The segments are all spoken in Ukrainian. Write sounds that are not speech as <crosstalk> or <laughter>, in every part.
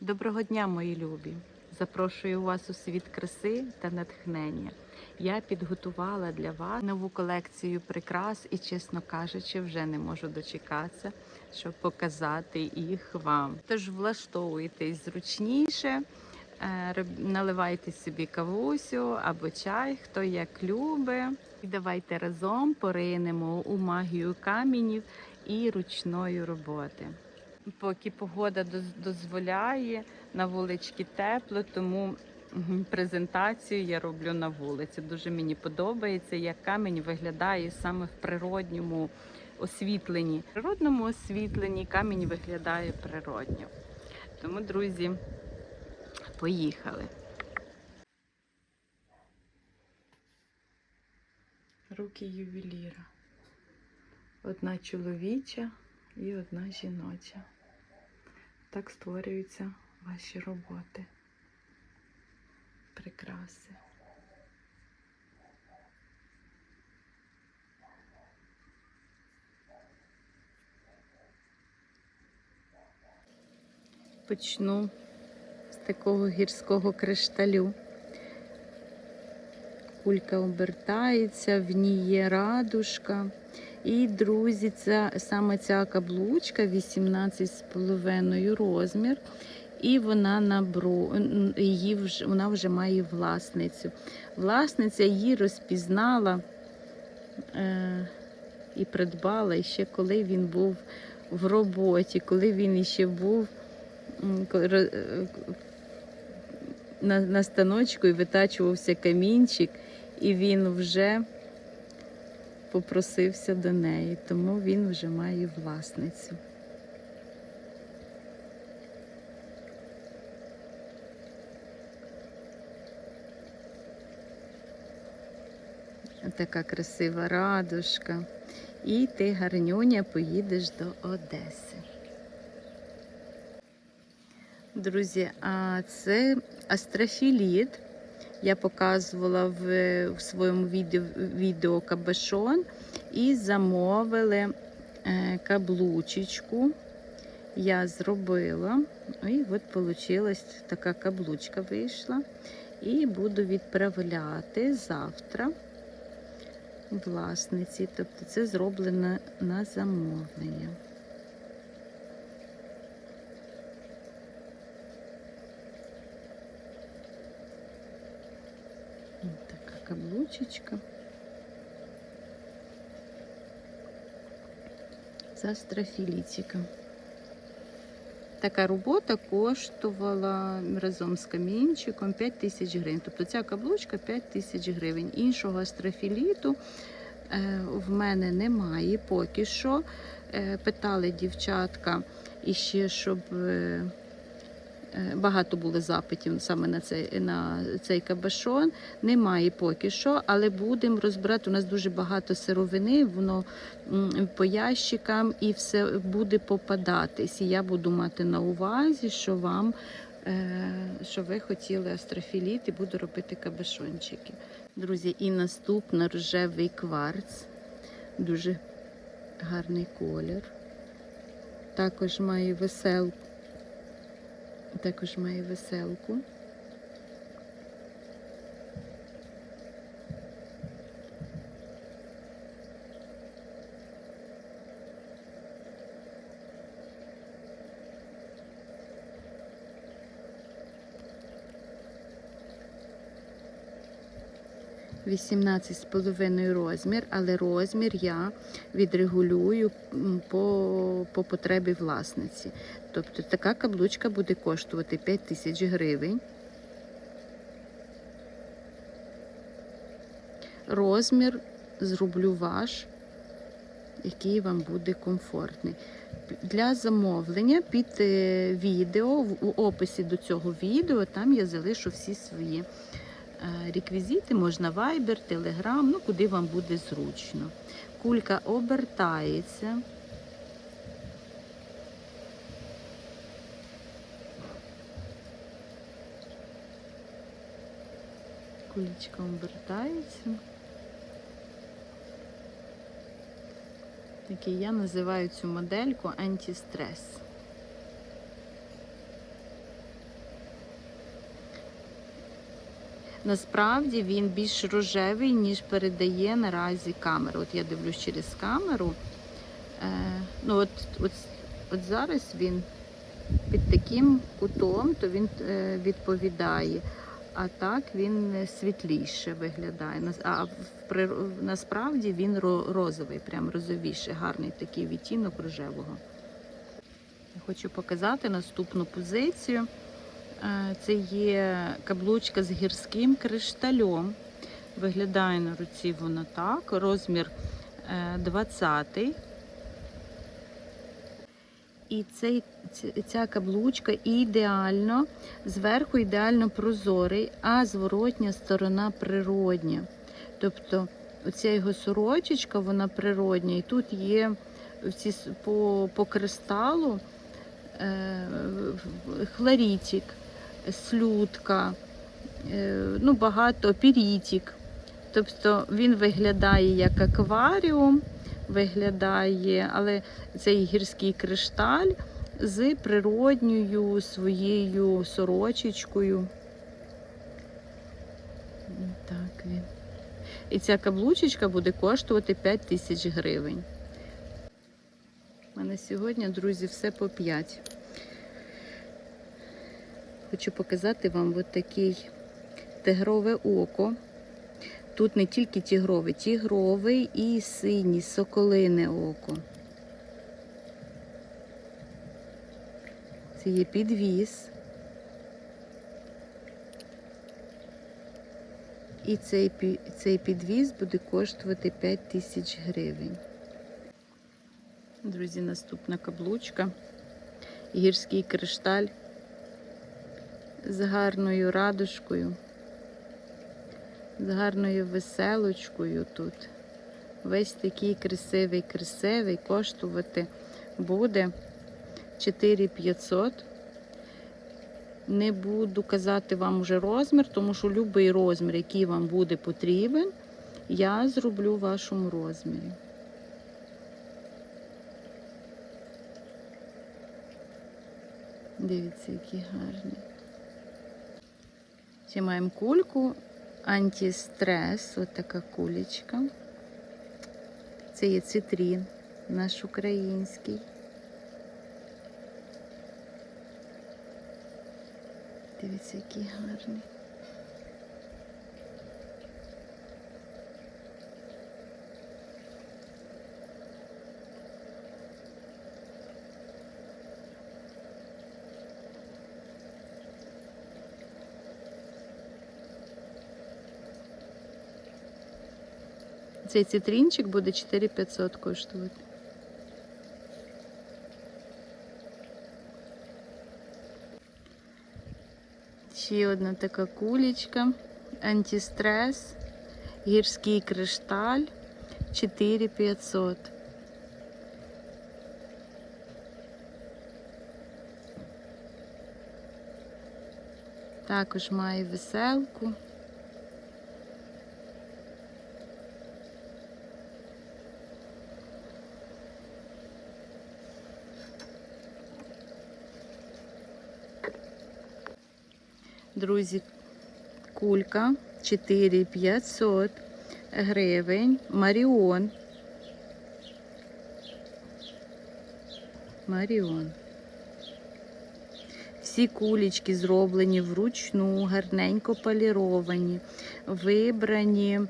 Доброго дня, мої любі! Запрошую вас у світ краси та натхнення. Я підготувала для вас нову колекцію прикрас і, чесно кажучи, вже не можу дочекатися, щоб показати їх вам. Тож влаштовуйтесь зручніше, е, наливайте собі кавусю або чай, хто як любить. І давайте разом поринемо у магію каменів і ручної роботи поки погода дозволяє, на вуличці тепло, тому презентацію я роблю на вулиці. Дуже мені подобається, як камінь виглядає саме в природньому освітленні. В природному освітленні камінь виглядає природньо. Тому, друзі, поїхали. Руки ювеліра. Одна чоловіча і одна жіноча. Так створюються ваші роботи. Прикраси. Почну з такого гірського кришталю. Кулька обертається, в ній є радужка. І, друзі, ця, саме ця каблучка 18,5 розмір. І вона на бро... її вже, вона вже має власницю. Власниця її розпізнала е... і придбала ще коли він був в роботі, коли він іще був е, на, на станочку і витачувався камінчик, і він вже попросився до неї, тому він вже має власницю. Така красива радужка. І ти, гарнюня, поїдеш до Одеси. Друзі, а це астрофіліт. Я показувала в, в своєму відео, відео кабешон і замовили е, каблучечку. Я зробила. І от вийшла така каблучка вийшла. І буду відправляти завтра власниці. Тобто це зроблено на замовлення. Ось каблучечка. З астрофілітика. Така робота коштувала разом з камінчиком 5 тисяч гривень. Тобто ця каблучка 5 тисяч гривень. Іншого астрофіліту е, в мене немає поки що. Е, питали дівчатка іще, щоб е, е, багато було запитів саме на цей, на цей кабашон. Немає поки що, але будемо розбирати. У нас дуже багато сировини, воно по ящикам і все буде попадатись. І я буду мати на увазі, що вам. е, Що ви хотіли астрофіліт і буду робити кабашончики. Друзі, і наступна рожевий кварц. Дуже гарний колір. Також має веселку. Також має веселку. Вісімнадцять з половиною розмір, але розмір я відрегулюю по, по потребі власниці. Тобто така каблучка буде коштувати 5 тисяч гривень. Розмір зроблю ваш, який вам буде комфортний. Для замовлення під е, відео, в описі до цього відео, там я залишу всі свої реквізити, можна Viber, Telegram, ну куди вам буде зручно. Кулька обертається. Кулечка обертається. Такий я називаю цю модельку антистрес. Насправді він більш рожевий, ніж передає наразі камера. От я дивлюсь через камеру. Е, ну от, от, от зараз він під таким кутом, то він е, відповідає. А так він світліше виглядає. А в насправді він розовий, прям розовіший, гарний такий відтінок рожевого. Хочу показати наступну позицію. Е, Це є каблучка з гірським кришталем. Виглядає на руці вона так. Розмір е, 20. І цей, ця каблучка ідеально, зверху ідеально прозорий, а зворотня сторона природня. Тобто оця його сорочечка, вона природня, і тут є ці по, по кристалу е, хлорітик, слюдка, е, ну, багато пірітик. Тобто він виглядає як акваріум, виглядає, але цей гірський кришталь з природньою своєю сорочечкою. Так він. І ця каблучечка буде коштувати 5 тисяч гривень. У мене сьогодні, друзі, все по 5. Хочу показати вам от такий тигрове око. Тут не тільки тігрове, тігровий і синій, соколине око. Це є підвіз. І цей, цей підвіз буде коштувати 5 тисяч гривень. Друзі, наступна каблучка. Гірський кришталь з гарною радужкою, з гарною веселочкою тут. Весь такий красивий, красивий, коштувати буде 4500. Не буду казати вам уже розмір, тому що будь-який розмір, який вам буде потрібен, я зроблю в вашому розмірі. Дивіться, які гарні. Ще маємо кульку антистрес, от така кулечка. Це є цитрін наш український. Дивіться, який гарний. Цей цитринчик буде 4500 коштувати. Ще одна така кулечка, антистрес, гірський кришталь 4500. Також має веселку. Друзі, кулька 4500 гривень. Маріон. Маріон. Всі кулечки зроблені вручну, гарненько поліровані, вибрані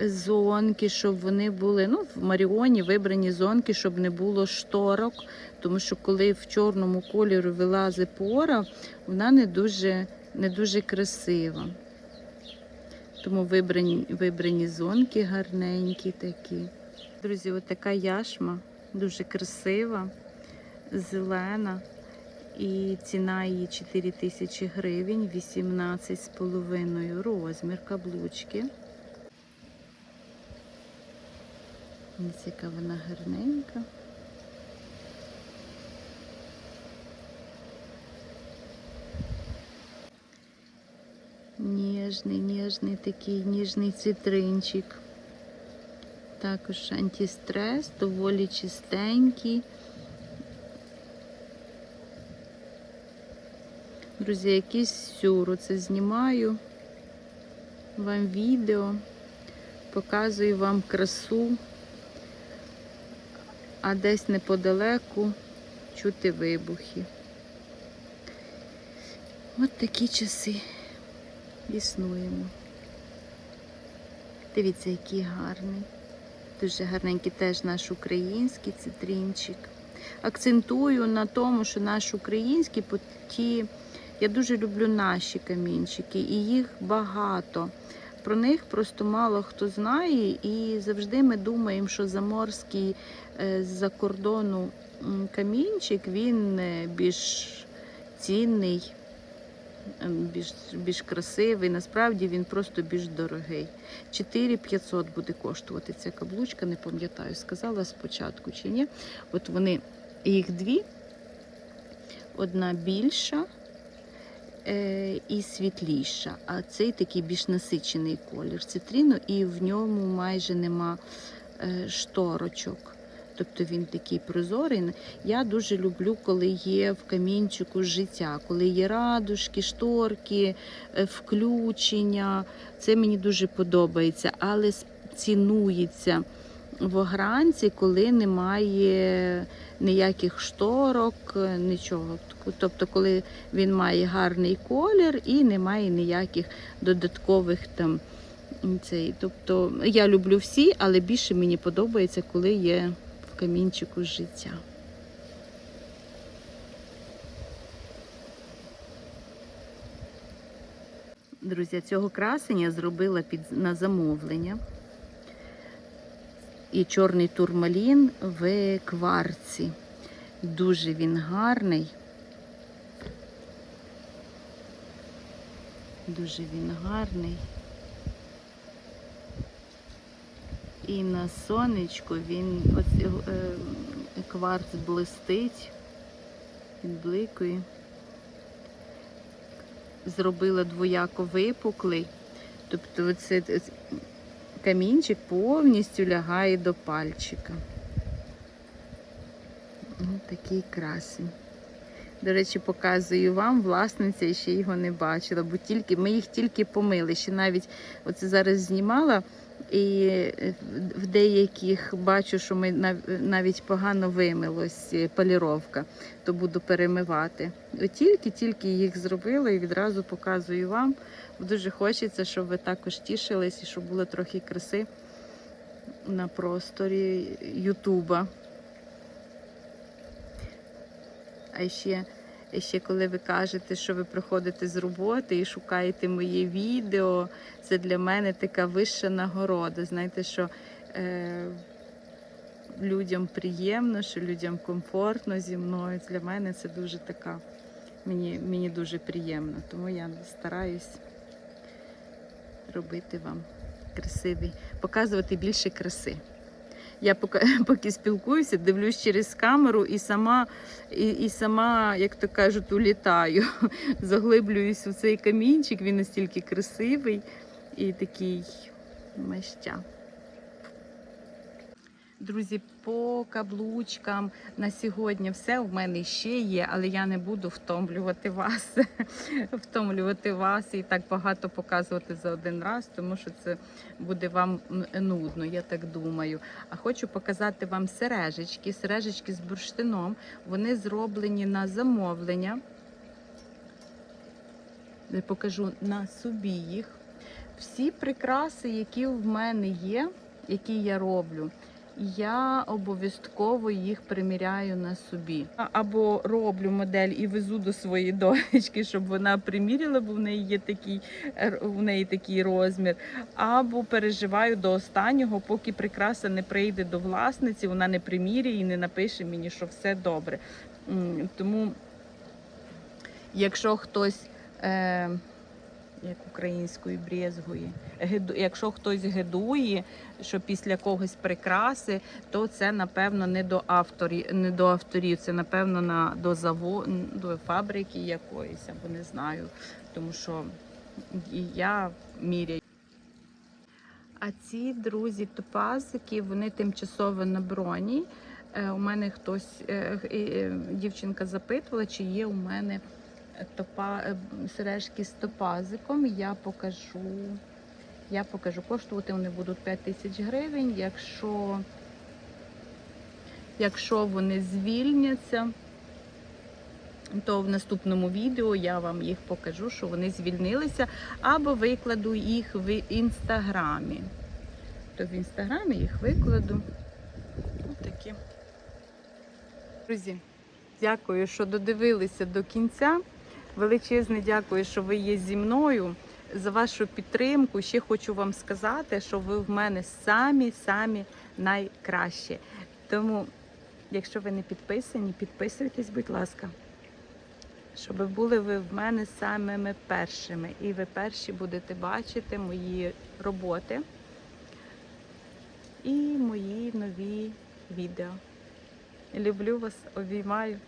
зонки, щоб вони були. Ну, в Маріоні вибрані зонки, щоб не було шторок, тому що коли в чорному кольорі вилазить пора, вона не дуже не дуже красива. Тому вибрані, вибрані зонки гарненькі такі. Друзі, от така яшма дуже красива, зелена. І ціна її 4 тисячі гривень, 18,5 розмір каблучки. Ось яка вона гарненька. Ніжний, ніжний такий ніжний цитринчик. Також антистрес, доволі чистенький. Друзі, якийсь сюр. Це знімаю. вам відео, показую вам красу, а десь неподалеку чути вибухи. От такі часи існуємо. Дивіться, який гарний. Дуже гарненький теж наш український цитринчик. Акцентую на тому, що наш український, ті, я дуже люблю наші камінчики, і їх багато. Про них просто мало хто знає, і завжди ми думаємо, що заморський е, з-за кордону камінчик він е, більш цінний, більш, більш красивий. Насправді він просто більш дорогий. 4500 буде коштувати ця каблучка, не пам'ятаю, сказала спочатку чи ні. От вони, їх дві, одна більша е, і світліша, а цей такий більш насичений колір цитрину, і в ньому майже нема е, шторочок. Тобто він такий прозорий. Я дуже люблю, коли є в камінчику життя, коли є радужки, шторки, е, включення. Це мені дуже подобається, але цінується в огранці, коли немає ніяких шторок, нічого. Тобто, коли він має гарний колір і немає ніяких додаткових там цей. Тобто я люблю всі, але більше мені подобається, коли є камінчику життя. Друзі, цього красення зробила під на замовлення. І чорний турмалін в кварці. Дуже він гарний. Дуже він гарний. І на сонечку він оці, е, кварц блистить, відбликує. Зробила двояко випуклий. Тобто оце, оце- камінчик повністю лягає до пальчика. Ось такий красень. До речі, показую вам, власниця ще його не бачила, бо тільки, ми їх тільки помили. Ще навіть оце зараз знімала, і е, в деяких бачу, що ми навіть погано вимилось е, поліровка, то буду перемивати. Тільки-тільки їх зробила і відразу показую вам. Дуже хочеться, щоб ви також тішились і щоб було трохи краси на просторі Ютуба. А ще, ще коли ви кажете, що ви приходите з роботи і шукаєте моє відео, це для мене така вища нагорода. Знаєте, що е, людям приємно, що людям комфортно зі мною. Для мене це дуже така, мені, мені дуже приємно. Тому я стараюсь робити вам красивий, показувати більше краси. Я поки, <laughs> поки спілкуюся, дивлюсь через камеру і сама, і, і сама, як то кажуть, улітаю. <laughs> Заглиблююсь у цей камінчик, він настільки красивий і такий меща. Друзі, по каблучкам на сьогодні все в мене ще є, але я не буду втомлювати вас, <laughs> втомлювати вас і так багато показувати за один раз, тому що це буде вам нудно, я так думаю. А хочу показати вам сережечки, сережечки з бурштином. Вони зроблені на замовлення. Я покажу на собі їх. Всі прикраси, які в мене є, які я роблю, я обов'язково їх приміряю на собі. Або роблю модель і везу до своєї донечки, щоб вона приміряла, бо в неї є такий, в неї такий розмір. Або переживаю до останнього, поки прикраса не прийде до власниці, вона не приміряє і не напише мені, що все добре. Тому, якщо хтось. Е, як українською брезгує. Якщо хтось гидує, що після когось прикраси, то це напевно не до авторів, не до авторів, це напевно на до заво, до фабрики якоїсь, або не знаю. Тому що я міряю. А ці друзі топазики, вони тимчасово на броні. Е, У мене хтось, е, е, дівчинка запитувала, чи є у мене топа, е, сережки з топазиком. Я покажу. я покажу. Коштувати вони будуть 5 тисяч гривень. Якщо, якщо вони звільняться, то в наступному відео я вам їх покажу, що вони звільнилися, або викладу їх в інстаграмі. То в інстаграмі їх викладу. Ось такі. Друзі, дякую, що додивилися до кінця. Величезне дякую, що ви є зі мною. За вашу підтримку. Ще хочу вам сказати, що ви в мене самі-самі найкращі. Тому, якщо ви не підписані, підписуйтесь, будь ласка. Щоб були ви в мене самими першими. І ви перші будете бачити мої роботи і мої нові відео. Люблю вас, обіймаю.